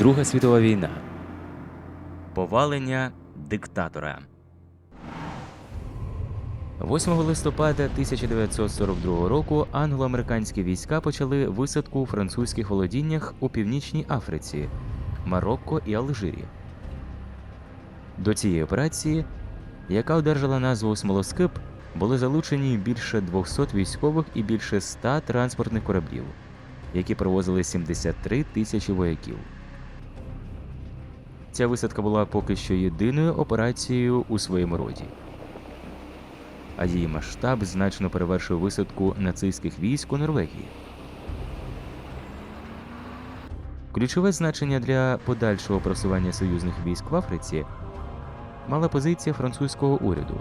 Друга світова війна. Повалення диктатора. 8 листопада 1942 року англо-американські війська почали висадку у французьких володіннях у Північній Африці, Марокко і Алжирі. До цієї операції, яка одержала назву Смолоскип, були залучені більше 200 військових і більше 100 транспортних кораблів, які провозили 73 тисячі вояків. Ця висадка була поки що єдиною операцією у своєму роді. А її масштаб значно перевершив висадку нацистських військ у Норвегії. Ключове значення для подальшого просування союзних військ в Африці мала позиція французького уряду.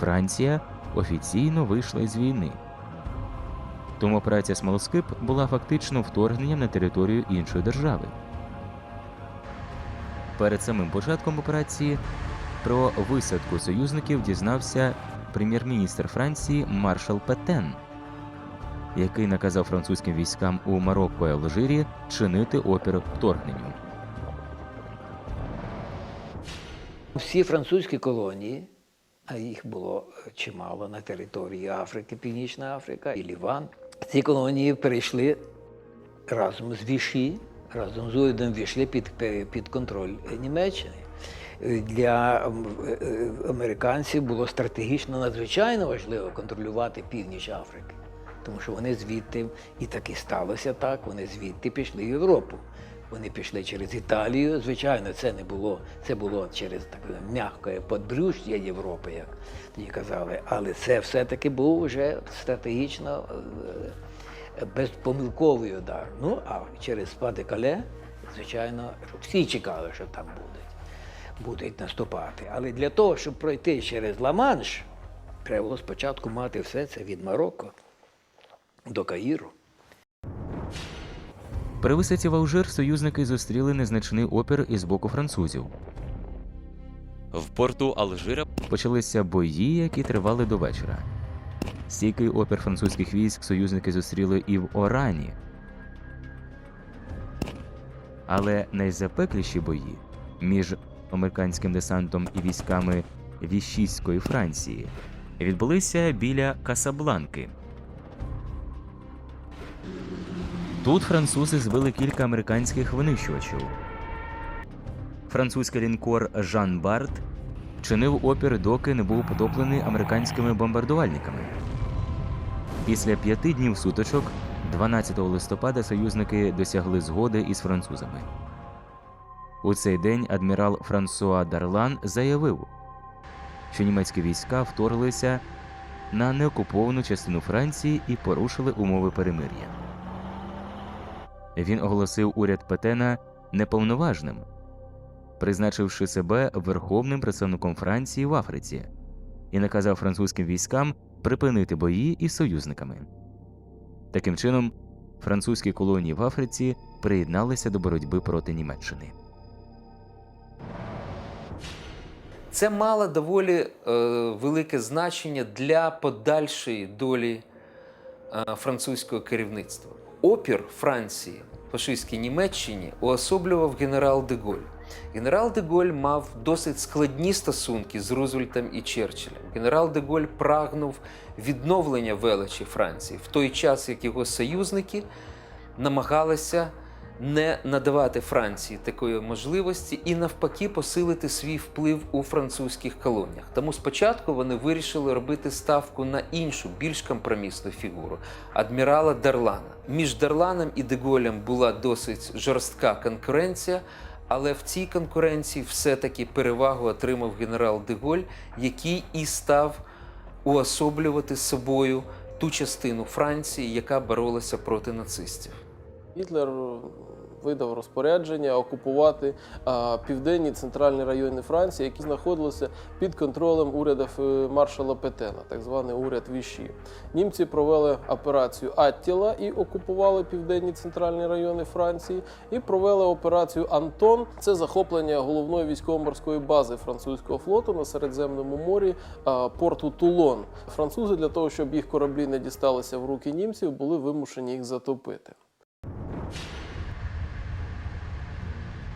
Франція офіційно вийшла із війни. Тому операція Смолоскип була фактично вторгненням на територію іншої держави. Перед самим початком операції про висадку союзників дізнався прем'єр-міністр Франції маршал Петен, який наказав французьким військам у Марокко і Алжирі чинити опір вторгненню. Всі французькі колонії, а їх було чимало на території Африки, Північна Африка і Ліван. Ці колонії перейшли разом з Віші, разом з урядом Віші під, під контроль Німеччини. Е, Для е, американців було стратегічно надзвичайно важливо контролювати північ Африки, тому що вони звідти, і так і сталося так, вони звідти пішли в Європу. Вони пішли через Італію. Звичайно, це не було, це було через таке м'яке подбрюш'я Європи, як тоді казали. Але це все-таки був вже стратегічно е, безпомилковий удар. Ну, а через спади Кале, звичайно, всі чекали, що там будуть, будуть наступати. Але для того, щоб пройти через Ла-Манш, треба було спочатку мати все це від Марокко до Каїру. При висадці в Алжир союзники зустріли незначний опір із боку французів. В порту Алжира почалися бої, які тривали до вечора. Стійкий опір французьких військ союзники зустріли і в Орані. Але найзапекліші бої між американським десантом і військами Віщійської Франції відбулися біля Касабланки. Тут французи збили кілька американських винищувачів. Французький лінкор Жан Барт чинив опір, доки не був потоплений американськими бомбардувальниками. Після п'яти днів суточок, 12 листопада, союзники досягли згоди із французами. У цей день адмірал Франсуа Дарлан заявив, що німецькі війська вторглися на неокуповану частину Франції і порушили умови перемир'я. Він оголосив уряд Петена неповноважним, призначивши себе верховним представником Франції в Африці, і наказав французьким військам припинити бої із союзниками. Таким чином, французькі колонії в Африці приєдналися до боротьби проти Німеччини. Це мало доволі е, велике значення для подальшої долі е, французького керівництва. Опір Франції фашистській Німеччині уособлював генерал де Голь. Генерал де Голь мав досить складні стосунки з Рузвельтом і Черчиллем. Генерал де Голь прагнув відновлення величі Франції в той час, як його союзники намагалися не надавати Франції такої можливості і навпаки посилити свій вплив у французьких колоніях. Тому спочатку вони вирішили робити ставку на іншу, більш компромісну фігуру адмірала Дарлана. Між Дарланом і Деголем була досить жорстка конкуренція. Але в цій конкуренції все-таки перевагу отримав генерал Деголь, який і став уособлювати собою ту частину Франції, яка боролася проти нацистів. Гітлер видав розпорядження окупувати південні центральні райони Франції, які знаходилися під контролем уряду е, маршала Петена, так званий уряд Віші. Німці провели операцію Аттіла і окупували південні центральні райони Франції, і провели операцію Антон. Це захоплення головної військово-морської бази французького флоту на Середземному морі порту Тулон. Французи для того, щоб їх кораблі не дісталися в руки німців, були вимушені їх затопити.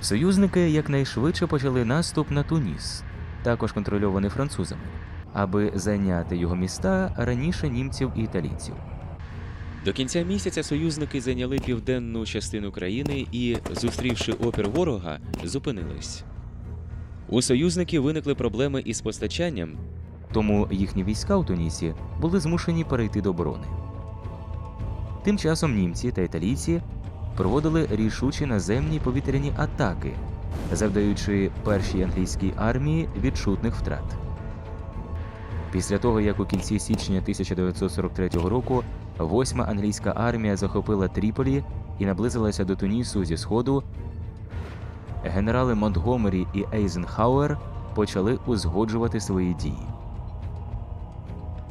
Союзники якнайшвидше почали наступ на Туніс, також контрольований французами, аби зайняти його міста раніше німців і італійців. До кінця місяця союзники зайняли південну частину країни і, зустрівши опір ворога, зупинились. У союзників виникли проблеми із постачанням, Тому їхні війська у Тунісі були змушені перейти до оборони. Тим часом німці та італійці проводили рішучі наземні повітряні атаки, завдаючи першій англійській армії відчутних втрат. Після того, як у кінці січня 1943 року восьма англійська армія захопила Тріполі і наблизилася до Тунісу зі сходу, генерали Монтгомері і Ейзенхауер почали узгоджувати свої дії.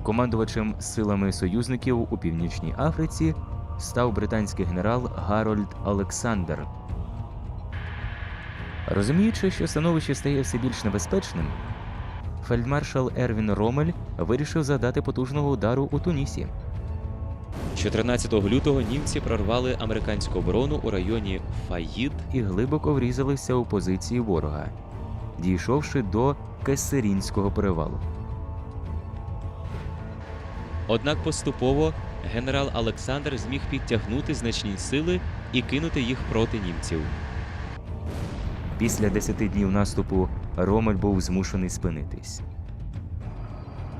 Командувачем силами союзників у Північній Африці став британський генерал Гарольд Олександр. Розуміючи, що становище стає все більш небезпечним, фельдмаршал Ервін Ромель вирішив задати потужного удару у Тунісі. 14 лютого німці прорвали американську оборону у районі Фаїд і глибоко врізалися у позиції ворога, дійшовши до Кессерінського перевалу. Однак поступово генерал Олександр зміг підтягнути значні сили і кинути їх проти німців. Після 10 днів наступу Ромель був змушений спинитись.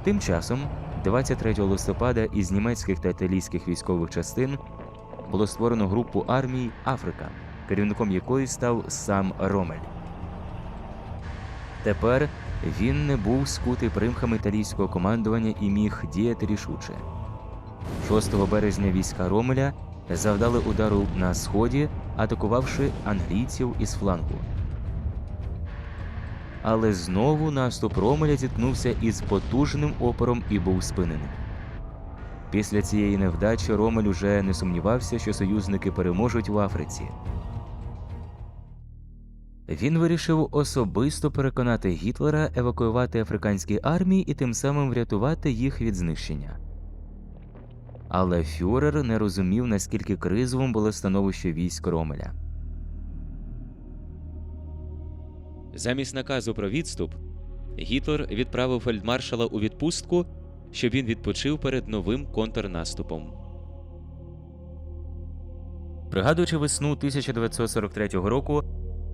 Тим часом, 23 листопада із німецьких та італійських військових частин було створено групу армій Африка, керівником якої став сам Ромель. Тепер він не був скутий примхами італійського командування і міг діяти рішуче. 6 березня війська Ромеля завдали удару на сході, атакувавши англійців із флангу. Але знову наступ Ромеля зіткнувся із потужним опором і був спинений. Після цієї невдачі Ромель уже не сумнівався, що союзники переможуть в Африці. Він вирішив особисто переконати Гітлера евакуювати африканські армії і тим самим врятувати їх від знищення. Але фюрер не розумів, наскільки кризовим було становище військ Ромеля. Замість наказу про відступ Гітлер відправив фельдмаршала у відпустку, щоб він відпочив перед новим контрнаступом. Пригадуючи весну 1943 року,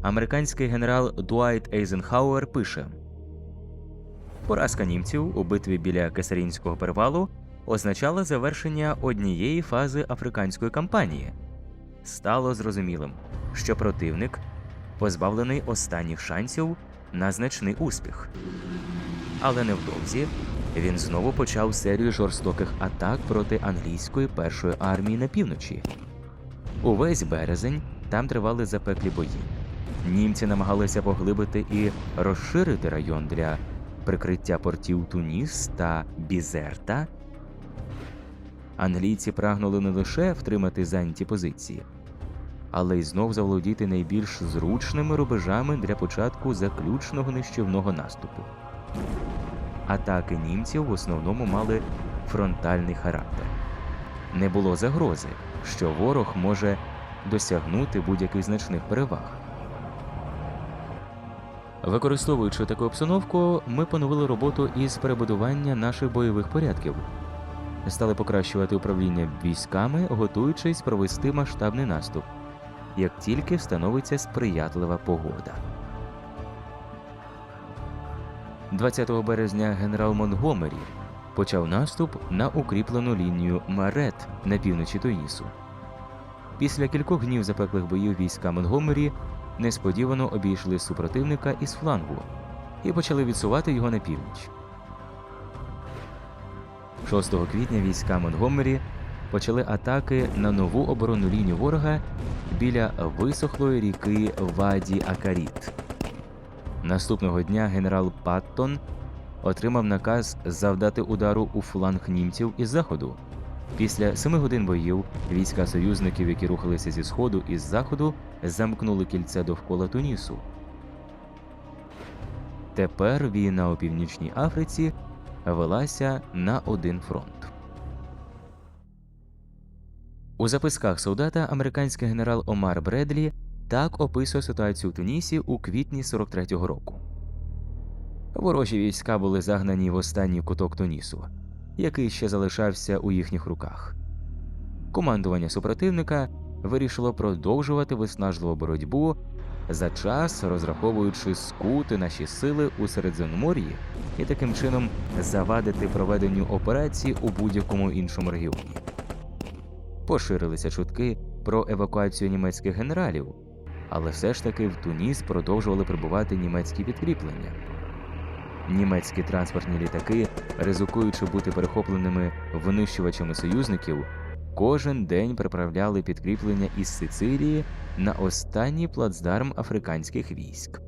американський генерал Дуайт Ейзенхауер пише: Поразка німців у битві біля Кесарінського перевалу означала завершення однієї фази африканської кампанії. Стало зрозумілим, що противник позбавлений останніх шансів на значний успіх. Але невдовзі він знову почав серію жорстоких атак проти англійської першої армії на півночі. Увесь березень там тривали запеклі бої. Німці намагалися поглибити і розширити район для прикриття портів Туніс та Бізерта. Англійці прагнули не лише втримати зайняті позиції, але й знов заволодіти найбільш зручними рубежами для початку заключного нищівного наступу. Атаки німців в основному мали фронтальний характер. Не було загрози, що ворог може досягнути будь-яких значних переваг. Використовуючи таку обстановку, ми поновили роботу із перебудування наших бойових порядків, стали покращувати управління військами, готуючись провести масштабний наступ, як тільки встановиться сприятлива погода. 20 березня генерал Монгомері почав наступ на укріплену лінію Марет на півночі Тунісу. Після кількох днів запеклих боїв війська Монгомері несподівано обійшли супротивника із флангу і почали відсувати його на північ. 6 квітня війська Монгомері почали атаки на нову оборонну лінію ворога біля висохлої ріки Ваді Акаріт. Наступного дня генерал Паттон отримав наказ завдати удару у фланг німців із заходу. Після семи годин боїв війська союзників, які рухалися зі сходу і з заходу, замкнули кільце довкола Тунісу. Тепер війна у Північній Африці велася на один фронт. У записках солдата американський генерал Омар Бредлі так описує ситуацію в Тунісі у квітні 43-го року. Ворожі війська були загнані в останній куток Тунісу, який ще залишався у їхніх руках. Командування супротивника вирішило продовжувати виснажливу боротьбу за час, розраховуючи скути наші сили у Середземномор'ї і таким чином завадити проведенню операції у будь-якому іншому регіоні. Поширилися чутки про евакуацію німецьких генералів, але все ж таки в Туніс продовжували прибувати німецькі підкріплення. Німецькі транспортні літаки, ризикуючи бути перехопленими винищувачами союзників, кожен день приправляли підкріплення із Сицилії на останній плацдарм африканських військ.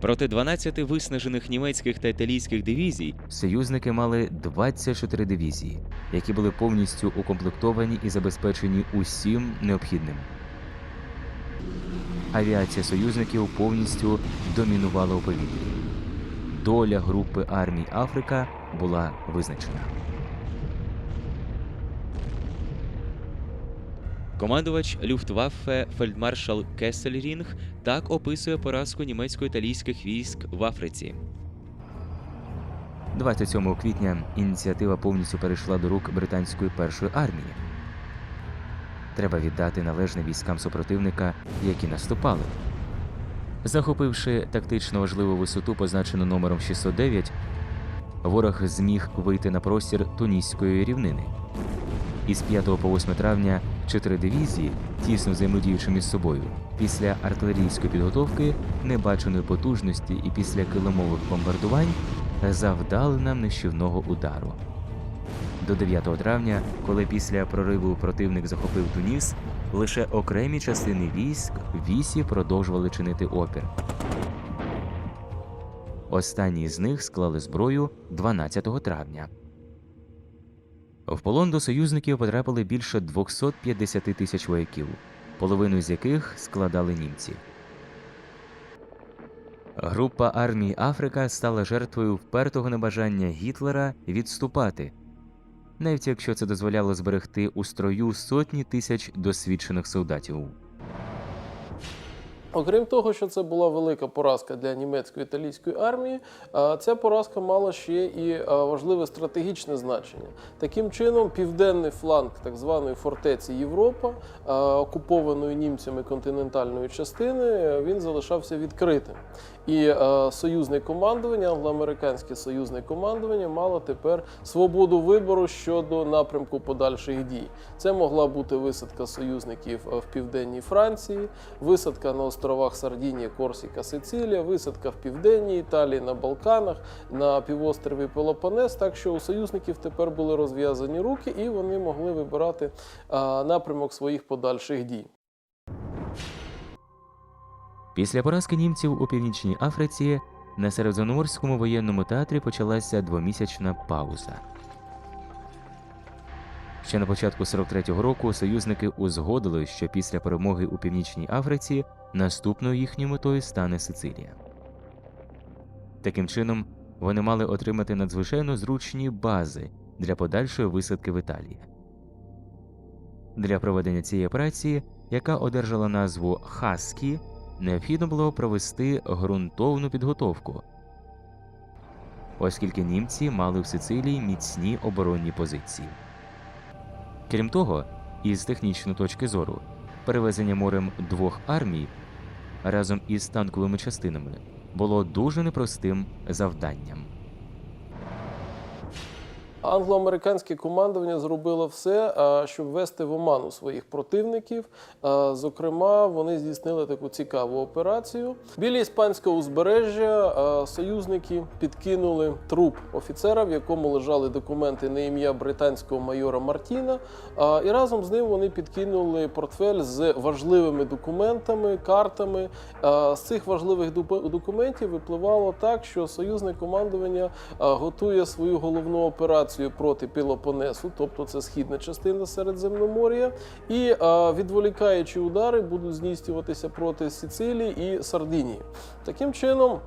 Проти 12 виснажених німецьких та італійських дивізій Союзники мали 24 дивізії, які були повністю укомплектовані і забезпечені усім необхідним. Авіація союзників повністю домінувала у повітрі. Доля групи армій Африка була визначена. Командувач Люфтваффе фельдмаршал Кессельрінг так описує поразку німецько-італійських військ в Африці. 27 квітня ініціатива повністю перейшла до рук британської першої армії. Треба віддати належне військам супротивника, які наступали. Захопивши тактично важливу висоту, позначену номером 609, ворог зміг вийти на простір Туніської рівнини. Із 5 по 8 травня чотири дивізії, тісно взаємодіючи між собою, після артилерійської підготовки, небаченої потужності і після килимових бомбардувань завдали нам нищівного удару. До 9 травня, коли після прориву противник захопив Туніс, лише окремі частини військ вісі продовжували чинити опір. Останні з них склали зброю 12 травня. В полон до союзників потрапили більше 250 тисяч вояків, половину з яких складали німці. Група армії Африка стала жертвою впертого небажання Гітлера відступати, навіть якщо це дозволяло зберегти у строю сотні тисяч досвідчених солдатів. Окрім того, що це була велика поразка для німецької італійської армії, ця поразка мала ще і важливе стратегічне значення. Таким чином, південний фланг так званої фортеці Європа, окупованої німцями континентальної частини, він залишався відкритим. І союзне командування, англоамериканське союзне командування мало тепер свободу вибору щодо напрямку подальших дій. Це могла бути висадка союзників в південній Франції, висадка на островах Сардінія, Корсіка, Сицилія, висадка в південній Італії, на Балканах, на півострові Пелопонес. Так що у союзників тепер були розв'язані руки, і вони могли вибирати напрямок своїх подальших дій. Після поразки німців у північній Африці на Середземноморському воєнному театрі почалася двомісячна пауза. Ще на початку 43-го року союзники узгодили, що після перемоги у північній Африці наступною їхньою метою стане Сицилія. Таким чином, вони мали отримати надзвичайно зручні бази для подальшої висадки в Італії. Для проведення цієї операції, яка одержала назву Хаскі, необхідно було провести ґрунтовну підготовку, оскільки німці мали в Сицилії міцні оборонні позиції. Крім того, із технічної точки зору, перевезення морем двох армій разом із танковими частинами було дуже непростим завданням. Англо-американське командування зробило все, щоб ввести в оману своїх противників. Зокрема, вони здійснили таку цікаву операцію. Біля іспанського узбережжя союзники підкинули труп офіцера, в якому лежали документи на ім'я британського майора Мартіна. І разом з ним вони підкинули портфель з важливими документами, картами. З цих важливих документів випливало так, що союзне командування готує свою головну операцію проти Пелопонесу, тобто це східна частина Середземномор'я, і відволікаючі удари будуть здійснюватися проти Сицилії і Сардинії. Таким чином.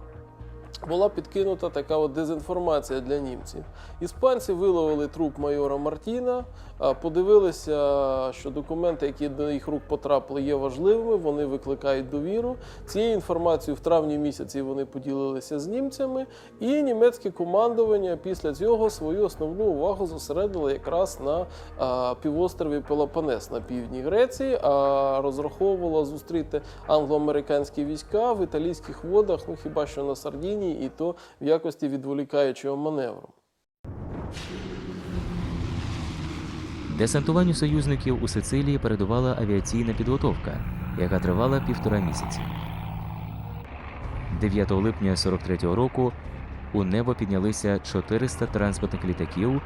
Була підкинута така от дезінформація для німців. Іспанці виловили труп майора Мартіна, подивилися, що документи, які до їх рук потрапили, є важливими, вони викликають довіру. Цією інформацією в травні місяці вони поділилися з німцями, і німецьке командування після цього свою основну увагу зосередило якраз на півострові Пелопонес на півдні Греції, а розраховувало зустріти англо-американські війська в італійських водах, ну хіба що на Сардінії, і то в якості відволікаючого маневру. Десантуванню союзників у Сицилії передувала авіаційна підготовка, яка тривала півтора місяці. 9 липня 43-го року у небо піднялися 400 транспортних літаків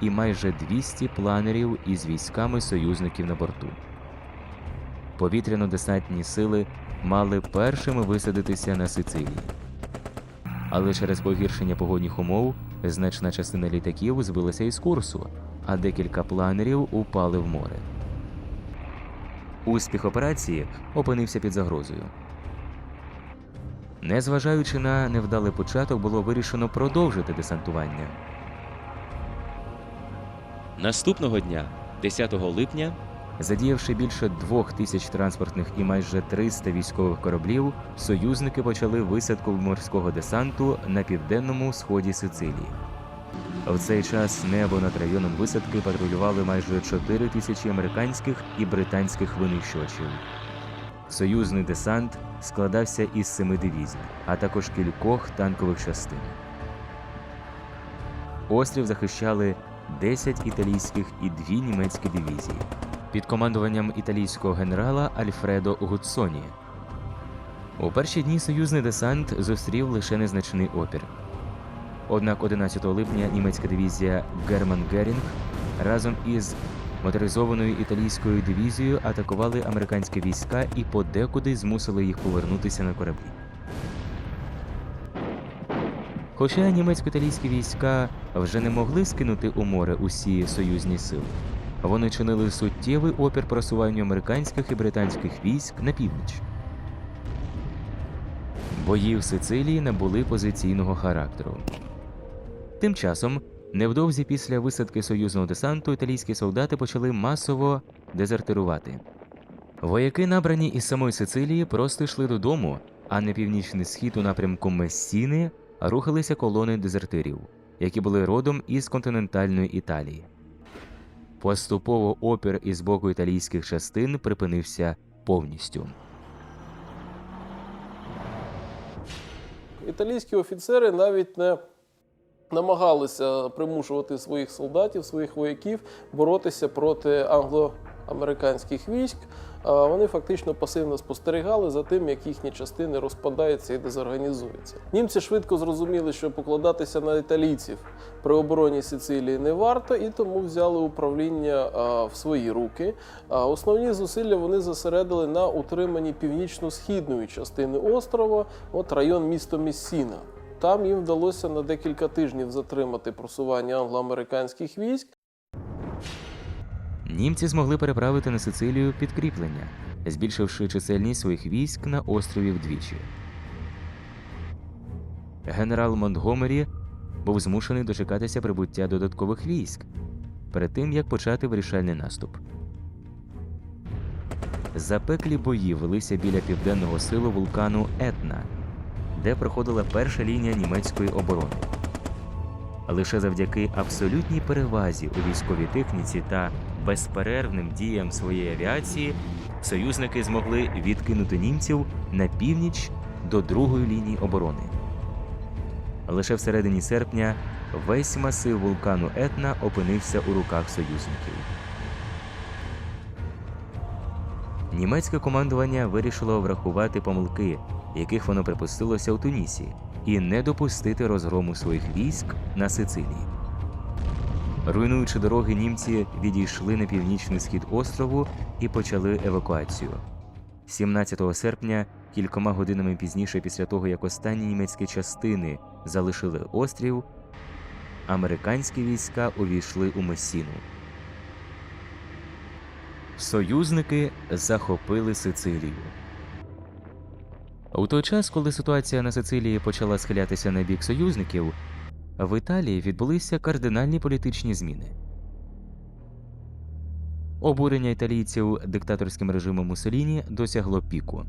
і майже 200 планерів із військами союзників на борту. Повітряно-десантні сили мали першими висадитися на Сицилії. Але через погіршення погодних умов значна частина літаків збилася із курсу, а декілька планерів упали в море. Успіх операції опинився під загрозою. Незважаючи на невдалий початок, було вирішено продовжити десантування. Наступного дня, 10 липня, Задіявши більше двох тисяч транспортних і майже 300 військових кораблів, союзники почали висадку морського десанту на південному сході Сицилії. В цей час небо над районом висадки патрулювали майже 4 тисячі американських і британських винищувачів. Союзний десант складався із семи дивізій, а також кількох танкових частин. Острів захищали 10 італійських і 2 німецькі дивізії під командуванням італійського генерала Альфредо Гуццоні. У перші дні союзний десант зустрів лише незначний опір. Однак 11 липня німецька дивізія Герман Герінг разом із моторизованою італійською дивізією атакували американські війська і подекуди змусили їх повернутися на кораблі. Хоча німецько-італійські війська вже не могли скинути у море усі союзні сили, вони чинили суттєвий опір просуванню американських і британських військ на північ. Бої в Сицилії набули позиційного характеру. Тим часом, невдовзі після висадки союзного десанту, італійські солдати почали масово дезертирувати. Вояки, набрані із самої Сицилії, просто йшли додому, а на північний схід у напрямку Мессіни рухалися колони дезертирів, які були родом із континентальної Італії. Поступово опір із боку італійських частин припинився повністю. Італійські офіцери навіть не намагалися примушувати своїх солдатів, своїх вояків боротися проти англо-американських військ. Вони фактично пасивно спостерігали за тим, як їхні частини розпадаються і дезорганізуються. Німці швидко зрозуміли, що покладатися на італійців при обороні Сицилії не варто, і тому взяли управління в свої руки. Основні зусилля вони зосередили на утриманні північно-східної частини острова, от район місто Мессіна. Там їм вдалося на декілька тижнів затримати просування англо-американських військ. Німці змогли переправити на Сицилію підкріплення, збільшивши чисельність своїх військ на острові вдвічі. Генерал Монтгомері був змушений дочекатися прибуття додаткових військ перед тим, як почати вирішальний наступ. Запеклі бої велися біля південного силу вулкану Етна, де проходила перша лінія німецької оборони. Лише завдяки абсолютній перевазі у військовій техніці та безперервним діям своєї авіації союзники змогли відкинути німців на північ до другої лінії оборони. Лише всередині серпня весь масив вулкану Етна опинився у руках союзників. Німецьке командування вирішило врахувати помилки, яких воно припустилося у Тунісі, і не допустити розгрому своїх військ на Сицилії. Руйнуючи дороги, німці відійшли на північний схід острову і почали евакуацію. 17 серпня, кількома годинами пізніше, після того як останні німецькі частини залишили острів, американські війська увійшли у Месіну. Союзники захопили Сицилію. У той час, коли ситуація на Сицилії почала схилятися на бік союзників, в Італії відбулися кардинальні політичні зміни. Обурення італійців диктаторським режимом Муссоліні досягло піку.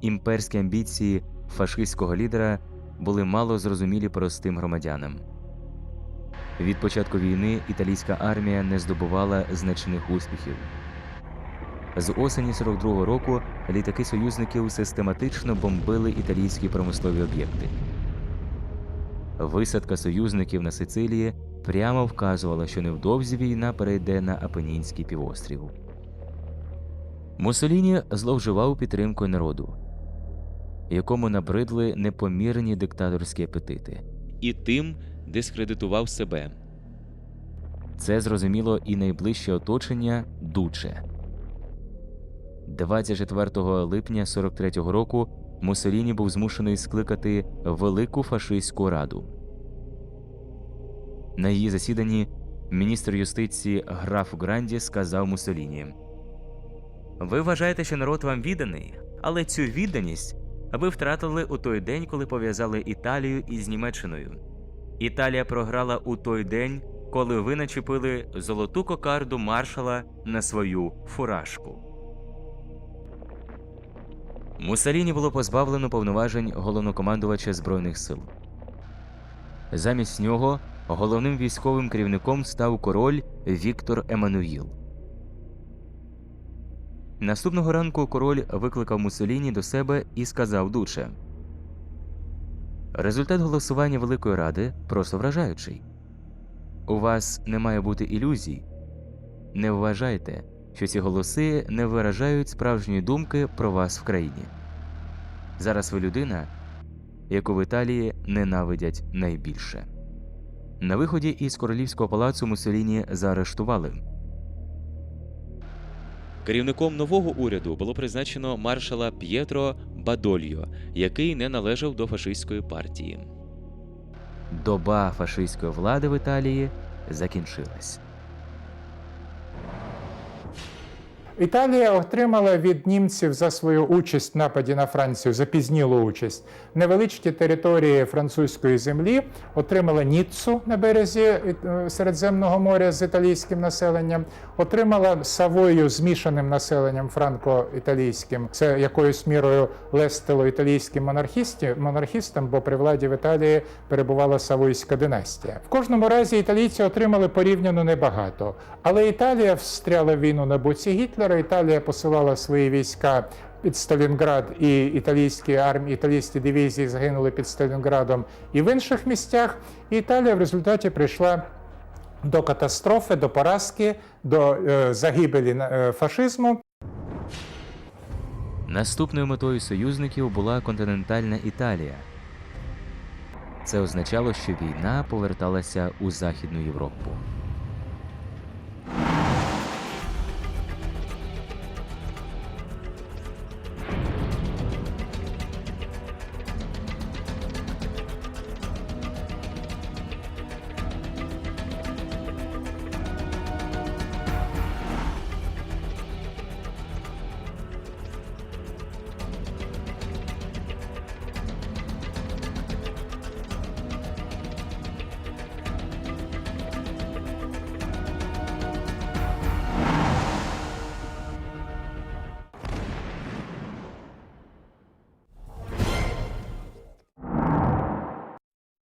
Імперські амбіції фашистського лідера були мало зрозумілі простим громадянам. Від початку війни італійська армія не здобувала значних успіхів. З осені 42-го року літаки союзників систематично бомбили італійські промислові об'єкти. Висадка союзників на Сицилії прямо вказувала, що невдовзі війна перейде на Апенінський півострів. Муссоліні зловживав підтримкою народу, якому набридли непомірні диктаторські апетити. І тим дискредитував себе. Це зрозуміло і найближче оточення Дуче. 24 липня 43-го року Муссоліні був змушений скликати Велику фашистську раду. На її засіданні міністр юстиції граф Гранді сказав Муссоліні: Ви вважаєте, що народ вам відданий, але цю відданість ви втратили у той день, коли пов'язали Італію із Німеччиною. Італія програла у той день, коли ви начепили золоту кокарду маршала на свою фуражку. Муссоліні було позбавлено повноважень головнокомандувача Збройних сил. Замість нього головним військовим керівником став король Віктор Еммануїл. Наступного ранку король викликав Муссоліні до себе і сказав Дуче Результат голосування Великої Ради просто вражаючий. У вас не має бути ілюзій. Не вважайте, що ці голоси не виражають справжньої думки про вас в країні. Зараз ви людина, яку в Італії ненавидять найбільше. На виході із королівського палацу Муссоліні заарештували. Керівником нового уряду було призначено маршала П'єтро Бадольо, який не належав до фашистської партії. Доба фашистської влади в Італії закінчилась. Італія отримала від німців за свою участь в нападі на Францію, запізнілу участь, невеличкі території французької землі, отримала Ніццу на березі е, Середземного моря з італійським населенням, отримала Савою змішаним населенням франко-італійським. Це якоюсь мірою лестило італійським монархістам, бо при владі в Італії перебувала Савойська династія. В кожному разі італійці отримали порівняно небагато, але Італія встряла війну на боці Гітлера. Італія посилала свої війська під Сталінград, і італійські армії, італійські дивізії загинули під Сталінградом і в інших місцях. І Італія в результаті прийшла до катастрофи, до поразки, до е, загибелі е, фашизму. Наступною метою союзників була континентальна Італія. Це означало, що війна поверталася у Західну Європу.